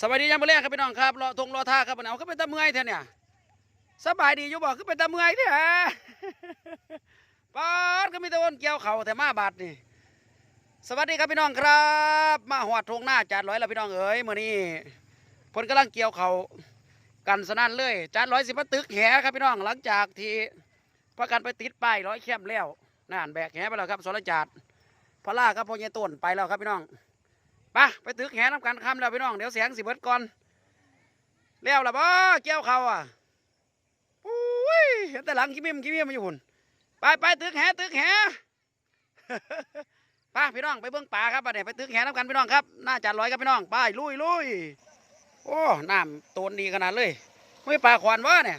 สวัสดียามมื้อแรกครับพี่น้องครับรอทงรอท่าครับเอาขึ้นไปตะเมื่อยแท้เนี่ยสบายดีอยู่บ่ขึ้นไปตะเมื่อยแท้ปาดก็มีตะวันเกี่ยวเขาแต่มาบาดนี่สวัสดีครับพี่น้องครับ มาหอดทงหน้าจานร้อยแล้วพี่น้องเอ๋ยมื้อนี้เพนกำลังเกี่ยวเขากันสนั่นเลยจานร้อยสิมาตึกแหครับพี่น้องหลังจากที่พากันไปติดป้ายร้อยแคมแล้วนั่นแบกแหไปแล้วครับสรจาดพระล่ากับพ่อใหญ่ต้นไปแล้วครับพี่น้อง ไปไปตึกแหน้ำกันคำแล้วพี่น้องเดี๋ยวเสียงสิเบิดก่อนเลี้ยวละบ่เกี่ยวเขาอะอุ้ยเห็นแต่หลังขี้มิมขี้มิมมาอยู่หุ่นไปไปตึกแหตึกแหไปพี่น้องไปเบื้องป่าครับไปเดี๋ยไปตึกแหน้ำกันพี่น้องครับน้าจัดร้อยครับพี่น้องไปลุยลุยโอ้น้ำโตนดีขนาดเลยไม่ปลาขวานวะเนี่ย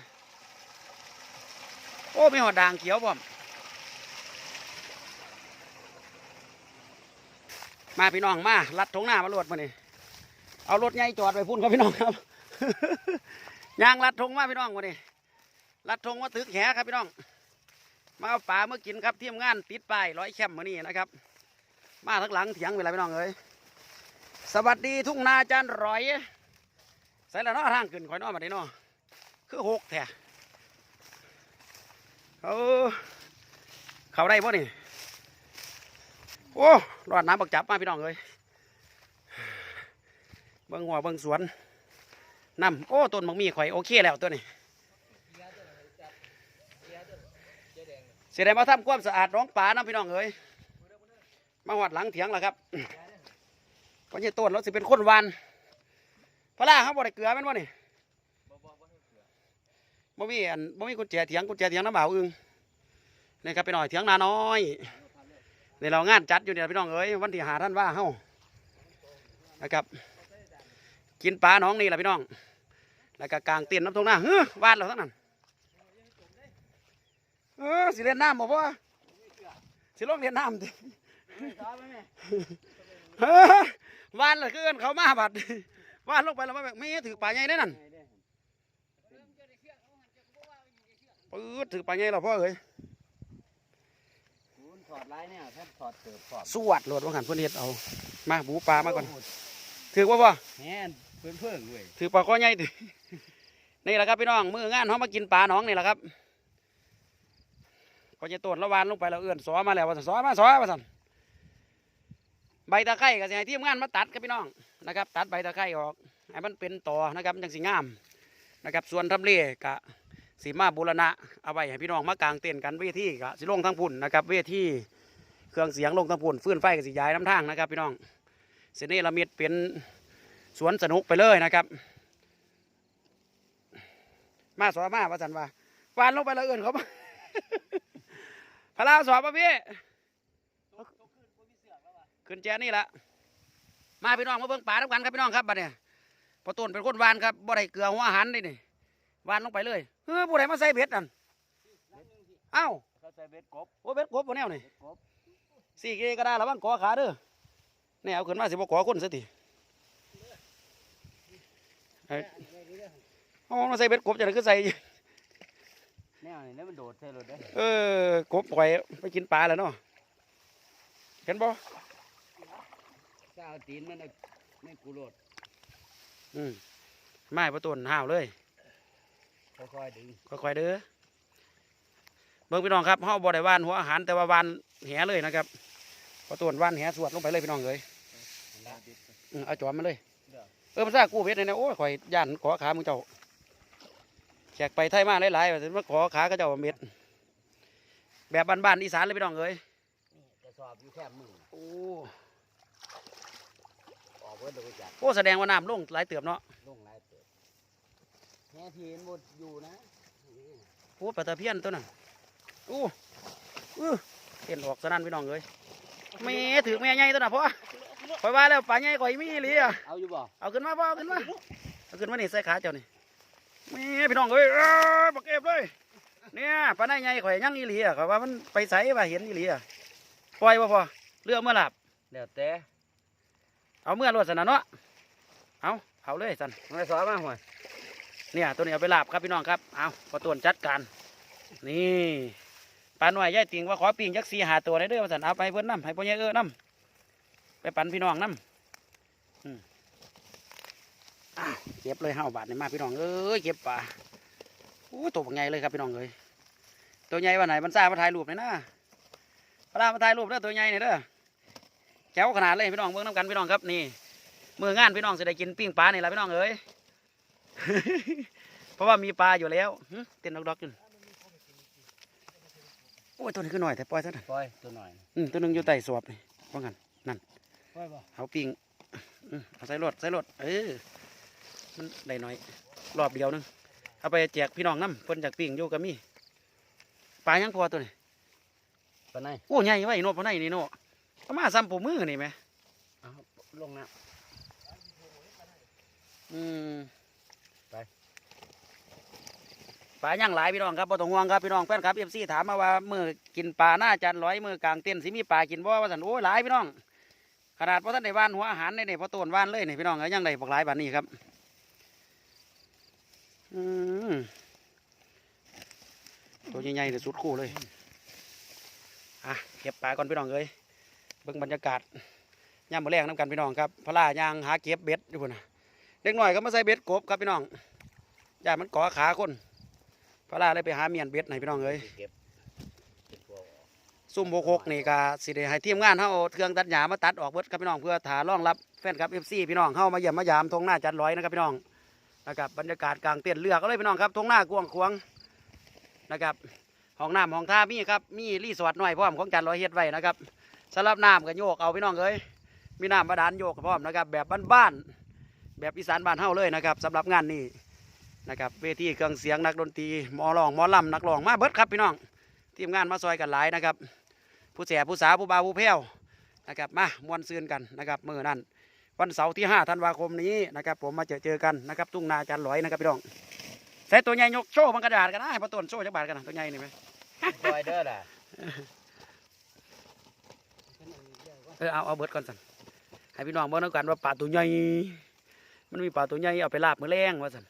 โอ้มีหอดด่างเขียวพร้อม มาพี่น้องมาลัดทงหน้ามาลวดมานี่เอารถใหญ่จอดไปพุ่นครับพี่น้องครับยางลัดทงมาพี่น้องมานี่ลัดทงมาตึกแหครับพี่น้อง มาเอาปลาเมื่อกินครับทีมงานติดป้ายร้อยแคมป์มานี่นะครับ มาทั้งหลังเถียงเวลาพี่น้องเอ้ยสวัสดีทุ่งนาจานร้อยใส่ละนาะทางขึ้นข่อยเนอมาได้นาะคือหกแท้เออเขาได้ป่นี่ โอ้รอดน้ำบักจับมาพี่น้องเลยเบิ้งหัวเบิ้งสวนน้ำโอ้ต้นบักมีข่อยโอเคแล้วตัวนี้เสียดายมาทำความสะอาดน้องป่านะพี่น้องเอ้ยมาหอดหลังเถียงแล้วครับเพราะนี่ต้นเราสิเป็นคนวานพระล่าเขาบ่ได้เกลือแมันวะนี่บ่มีอันบ่มีกุญแจเถียงกุญแจเถียงน้ำเบาอึงนี่ครับไปหน่อยเถียงนาน้อย นเรางานจัดอยู่เนี่ยพี่น้องเอ้ยวันที่หาท่านว่าเฮ้านะครับ กินปลาหน้องนี่แหละพี่น้อง แล้วก็กลางเตียนน้ำตรงหน้าเฮ้อวาดเราทั้งนั้นเออสิเล่นน้ำบอกว่าสิลงเล่นน้ำดิเฮ้อวานเลยคือเกินเขามาบัดวานลงไปแล้วมาแบบไม่ถือปลาใหญ่ได้นั่นปื๊ดถือปลาใหญ่เราพ่อเอ้ย คุณถอดลายเนี่ยแทบถอดเกือบถอดสวดโหลดว่าหันเพื่อนเฮ็ดเอามาบูปลามาก่อนถือว่าพ่อแหนเพื่อนเพื่อนเว้ยถือปลาข้อใหญ่ดินี่แหละครับพี่น้องมืองานเขามากินปลาหนองนี่แหละครับก็จะต้นละวานลงไปแล้วเอื้อนสอมาแล้วว่าซั่นสอมาสอมาสั่นใบตะไคร้ก็สิให้ทีมงานมาตัดครับพี่น้องนะครับ ตัดใบตะไคร้ออกให้มันเป็นต่อนะครับจังสิงามนะครับ ส่วนทำเลกะสีมาบูรณะเอาไว้ให้พี่น้องมากางเต้นท์กันเวทีกะสิลงทางพุ่นนะครับเวที เครื่องเสียงลงทางพุ่นฟื้นไฟกับสิย้ายน้ำทางนะครับพี่น้องเสน่ห์ละมิดเป็นสวนสนุกไปเลยนะครับ มาสอบมาว่าสันว่าวานลงไปแล้วเอื่นเขามาพระลาวสอบป่ะพี่ขึ้นแจนี่ละมาพี่น้องมาเบิ่งป่าทุกกันครับพี่น้องครับบัดเนี่ยพอต้นเป็นคนวานครับบ่ได้เกลือหัวหันนี่นี่วานลงไปเลยเฮ้ยผู้ใดมาใส่เบ็ดนั่นเอ้าเขาใส่เบ็ดกบโอ้เบ็ดกบบ่แนวนี่เบ็ดกบ สี่เกก็ได้ระวังกอขาเด้อเนี่ยเอาขึ้นมาสิบ่กอคนสักทีเอ้ยเอามาใส่เบ็ดกบจะได้คือใส่แนวนี่แล้วมันโดดใส่รถได้เออกบปล่อยไปกินปลาแล้วเนาะเห็นบ่ถ้าเอาตีนมันเอาไม่กูโลดอืมไม้ประตูนห้าวเลย ค่อยๆดึง ค่อยๆเด้อ เบิ่งพี่น้องครับเฮาบ่ได้ว่านหัวอาหารแต่ว่าว่านแหเลยนะครับประตูนว่านแหสวดลงไปเลยพี่น้องเอ้ยแล้วเบ็ดอืมเอาจอมมาเลย เออมันซ่ากู้เพชรเลยนะโอ้ยข่อยย่านขอขามึงเจ้าแขกไปไทยมาหลายๆว่าสิมาขอขาก็เจ้าเม็ด แบบบ้านๆอีสานเลยพี่น้องเอ้ยนี่กระสอบอยู่แค่มือโอ้ออกเบิดเลยจัดโอ้แสดงว่าน้ำลงหลายเติบเนาะลงหลายเติบแง่ทีนหมดอยู่นะ โอ้ปลาตะเพียนตัวนั้นโอ้อื้อเต้นออกสนั่นพี่น้องเลยแม่ถือแม่ใหญ่ตัวน่ะพ่อข่อยว่าแล้วปลาใหญ่ข่อยมีอีหลีอะเอาอยู่บ่เอาขึ้นมาพ่อเอาขึ้นมาเอาขึ้นมานี่ใส่ขาเจ้านี่แม่พี่น้องเอ้ยเอ้ยบักเอฟเลยเนี่ยปลาในใหญ่ข่อยยังอีหลีอะข่อยว่ามันไปใส่ว่าเห็นอีหลีอะปล่อยบ่พอเรือเมื่อหลับแล้วแต่เอาเมื่อรวดสนะเนาะเอาเผาเลยสันไม่สอบมาห่วยเนี่ยตัวนี้เอาไปลาบครับพี่น้องครับเอาพอตวนจัดการนี่ ปลาหน่วยย่ายติงว่าขอปิงจักษ์สีหาตัวได้เด้อมาสันเอาไปเพิ่นน้ำให้พ่อใหญ่เออน้ำไปปั่นพี่น้องน้ำเก็บเลยห้าบาทในมาพี่น้องเอ้ยเก็บปลาโอ้ตัวใหญ่เลยครับพี่น้องเอ้ยตัวใหญ่วันไหนมันซ่ามาถ่ายรูปเลยนะเวลามาถ่ายรูปเด้อตัวใหญ่เนี่ยเด้อแจ๋วขนาดเลยพี่น้องเบิ่งน้ำกันพี่น้องครับนี่มืองานพี่น้องจะได้กินปิ้งปลานี่แหละพี่น้องเอ้ยเพราะว่ามีปลาอยู่แล้วเต้นดอกๆอยู่ โอ้ยตัวนี้คือหน่อยแต่ปล่อยซะหน่อยปล่อยตัวหน่อยอืมตัวหนึงอยู่ใต้สวบนี่ว่างันปล่อยบ่เอาปิ้งอืมเอาใส่รถใส่รถเออมันได้น้อย รอบเดียวหนึงเอาไปแจกพี่น้องน้ำเพิ่นจากปิ้งอยู่ก็มีปลายังพอตัวนี้ปานไหนโอ้ใหญ่ไว้โนปานไหนนี่โนเอามาซ้ำปูมือนี่ไหมเอาลงน้อืม ไป ปลาย่างหลายพี่น้องครับบ่ต้องห่วงครับพี่น้องแฟนครับเอฟซีถามมาว่ามือกินปลาหน้าจานร้อยมือกลางเต้นสิมีปลากินบ่ว่าสันโอ้ยหลายพี่น้อง ขนาดพอท่านได้านหัวอาหารได้เนี่ยพอต้นว่านเลยนี่พี่น้องก็ยังได้บักหลายบานนี้ครับอืมตัวใหญ่ๆเลยสุดคู่เลยอะเก็บปลาก่อนพี่น้องเอ้ยเบิ่งบรรยากาศย่ามมือแรงน้ำกันพี่น้องครับพลายางหาเก็บเบ็ดอยู่พุ่นนะเด็กหน่อยก็มาใส่เบ็ดกบครับพี่น้องอย่ามันก่อขาคน พลาเลยไปหาเมียนเบ็ดให้พี่น้องเอ้ยำเก็บเก็บตัวออกซุ่มโบกหกนี่ก็สิได้ให้ทีมงานเฮาเอาเครื่องตัดหญ้ามาตัดออกเบิดครับพี่น้องเพื่อถารองรับแฟนคลับ FC พี่น้องเฮามาเยี่ยมมายามทงหน้าจัดร้อยนะครับพี่น้องนะครับบรรยากาศกลางเต้นท์เรือก็เลยพี่น้องครับทงหน้ากว้างขวางนะครับห้องน้ำห้องท่ามีครับมีรีสอร์ทน้อยพร้อมของจัดร้อยเฮ็ดไว้นะครับสำหรับน้ำก็โยกเอาพี่น้องเอ้ยมีน้ำบาดาลโยกพร้อมนะครับแบบบ้านๆแบบอีสานบ้านเฮาเลยนะครับสำหรับงานนี้ นะครับเวทีเครื่องเสียงนักดนตรีหมอร้องหมอลำนักร้องมาเบิดครับพี่น้องทีมงานมาซอยกันหลายนะครับ ผู้แสบผู้สาวผู้บ่าวผู้แพ้วนะครับมามวนซื่นกันนะครับมือนั้นวันเสาร์ที่5ธันวาคมนี้นะครับ ผมมาเจอเจอกันนะครับทุ่งนาจันหลอยนะครับพี่น้องใส่ตัวใหญ่ยกโชว์มันกระดาษกันนะให้พอต้นโชว์จักบาทกันนะตัวใหญ่นี่ไหมปล่อยเด้อล่ะเออเอาเอาเบิดก่อนสันให้พี่น้องเบิ่งแล้วกันว่าปลาตัวใหญ่มันมีปลาตัวใหญ่เอาไปลาบมือแรงว่าสัน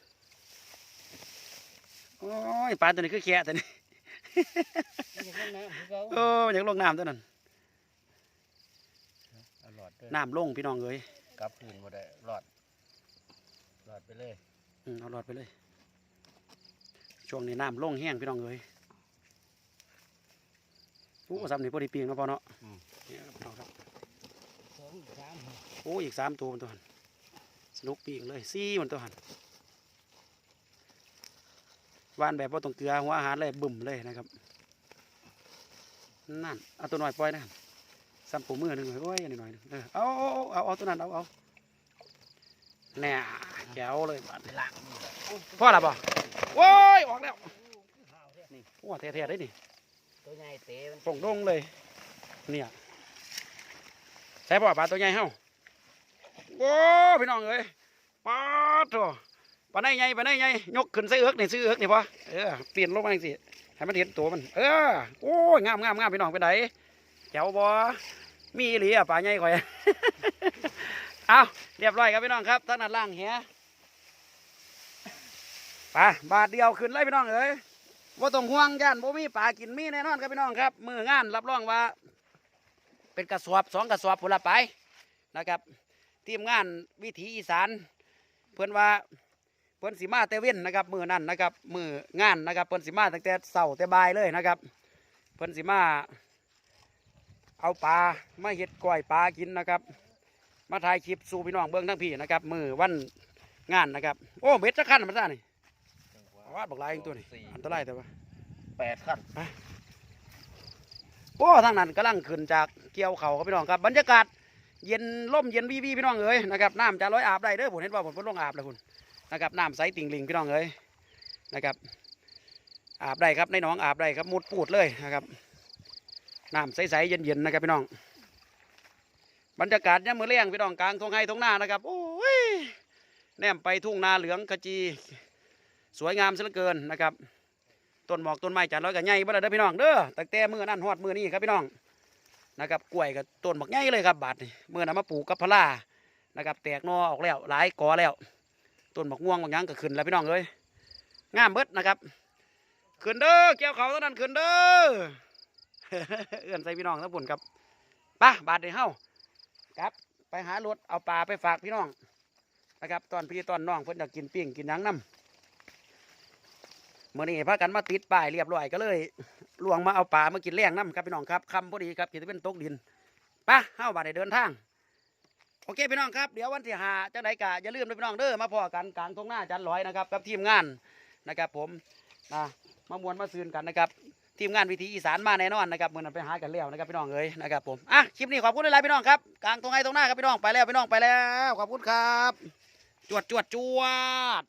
โอ้ยปลาตัวนี้คือแค่ตัวนี้โอ้ยอยากลงน้ำตัวนั้นเอาหลอดเด้อน้ำลงพี่น้องเอ้ยกลับคืนบ่ได้หลอดหลอดไปเลยอืมเอาหลอดไปเลย ช่วงนี้น้ำลงแห้งพี่น้องเอ้ยโอ้สามนี่พอดีปีงเนาะพอเนาะเนี่ยครับพี่น้องครับสองสามโอ้อีกสามตัวมันตัวหันสนุกปีงเลยสี่มันตัวหัน วานแบบว่าต้องเกลือหัวอาหารเลยบึ่มเลยนะครับ นั่นเอาตัวหน่อยปล่อยนะซ้ำปูมือหนึ่งเลยโอ้ยอันนี้หน่อยหนึ่งเออเอาเอาเอาเอาตัวนั้นเอาเอาแน่แก้วเลยบาดนี้ล้างพ่อหลับป่ะโว้ยออกแล้วนี่โอ้เท่ๆได้ดิตัวใหญ่เตะมันส่งดงเลยเนี่ยใช่ป่ะปลาตัวใหญ่เฮ้าโอ้พี่น้องเอ้ยปลาตัว ปลาไหนใหญ่ปลาไหนใหญ่ยกขึ้นใส่เอือกนี่ซื้อเอือกนี่พอเออเปลี่ยนลงมาจังสิให้มันเห็นตัวมัน เออโอ้ยงามงามงามพี่น้องไปไหนแถวบ่มีหลีอะปลาใหญ่ข่อยเอาเรียบร้อยครับพี่น้องครับท่านนัดล่างเหียไปบาทเดียวขึ้นเลยพี่น้องเอ้ยว่าต้องห่วงย่านบ่มีปลากินมีแน่นอนครับพี่น้องครับ มืองานรับรองว่า เป็นกระสอบสองกระสอบผละไปนะครับ ทีมงานวิถีอีสาน เพื่อนว่า พื่อนสีมาแต่เว้นนะครับมือนั่นนะครับมืองานนะครับเพื่อนสีมาตั้งแต่เสาแต่บ่ายเลยนะครับเพื่อนสีมา เอาปลามาเห็ดก้อยปลากินนะครับ มาถ่ายคลิปสู่พี่น้องเบิ้งทั้งพี่นะครับ มือวันงานนะครับ โอ้เบ็ดจะขั้นมันซะนี่วาดบอกลายเองตัวนี้อันตรายแต่ว่าแปดขั้นโอ้ทางนั้นกำลังขึ้นจากเกี่ยวเขาครับพี่น้องครับบรรยากาศเย็นล่มเย็นวีวีพี่น้องเอ๋ยนะครับน้ำจะร้อยอาบได้เด้อผมเห็นว่าผมเพิ่นลงอาบแล้วคุณ นะครับน้ำใสติ่งลิงพี่น้องเอ๋ยนะครับ อาบได้ครับในหนองอาบได้ครับมุดปูดเลยนะครับน้ำใสๆเย็นๆนะครับพี่น้อง บรรยากาศยามมื้อเลี้ยงพี่น้องกลางทงไห้ทงหน้านะครับโอ้ยแนมไปทุ่งนาเหลืองขจี สวยงามซะเหลือเกินนะครับต้นหมอกต้นไม้จัดร้อยกับใหญ่บ่ได้เด้อพี่น้องเด้อตั้งแต่มือนั่นฮอดมือนี้ครับพี่น้องนะครับกล้วยกับต้นหมอกใหญ่เลยครับบาดนี่มือนั้นมาปลูกกับพลานะครับ แตกนอออกแล้วหลายกอแล้ว ต้นหมกม่วงบางอย่างก็ขึ้นแล้วพี่น้องเอ้ยงามเบิดนะครับขึ้นเด้อเกี่ยวเขาเท่านั้นขึ้นเด้อเอื้อนใส่พี่น้องทั้งปุ่นครับไปะบาดเดียวเฮาครับ ไปหารถเอาปลาไปฝากพี่น้องนะครับ ตอนพี่ตอนน้องเพิ่นอยากกินปิ้งกินหยังน้ำเมื่อนี้พากันมาติดป้ายเรียบร้อยก็เลยลวงมาเอาปลามากินแรงน้ำครับพี่น้องครับคำพอดีครับกินเป็นตกดินไปะเฮ้าบาดได้เดินทาง โอเคพี่น้องครับเดี๋ยววันที่หาจังไหนกะอย่าลืมนะพี่น้องเด้อมาพอกันกลางตรงหน้าจันร้อยนะครับกับทีมงานนะครับ ผมนะมามวนมาซืนกันนะครับทีมงานวิธีอีสานมาแน่นอนนะครับเมื่อนั้นไปหากันแล้วนะครับพี่น้องเอ้ยนะครับผมอะคลิปนี้ขอบคุณหลายพี่น้องครับกลางตรงไหนตรงหน้าครับพี่น้องไปแล้วพี่น้องไปแล้วขอบคุณครับ จวดจวดจวด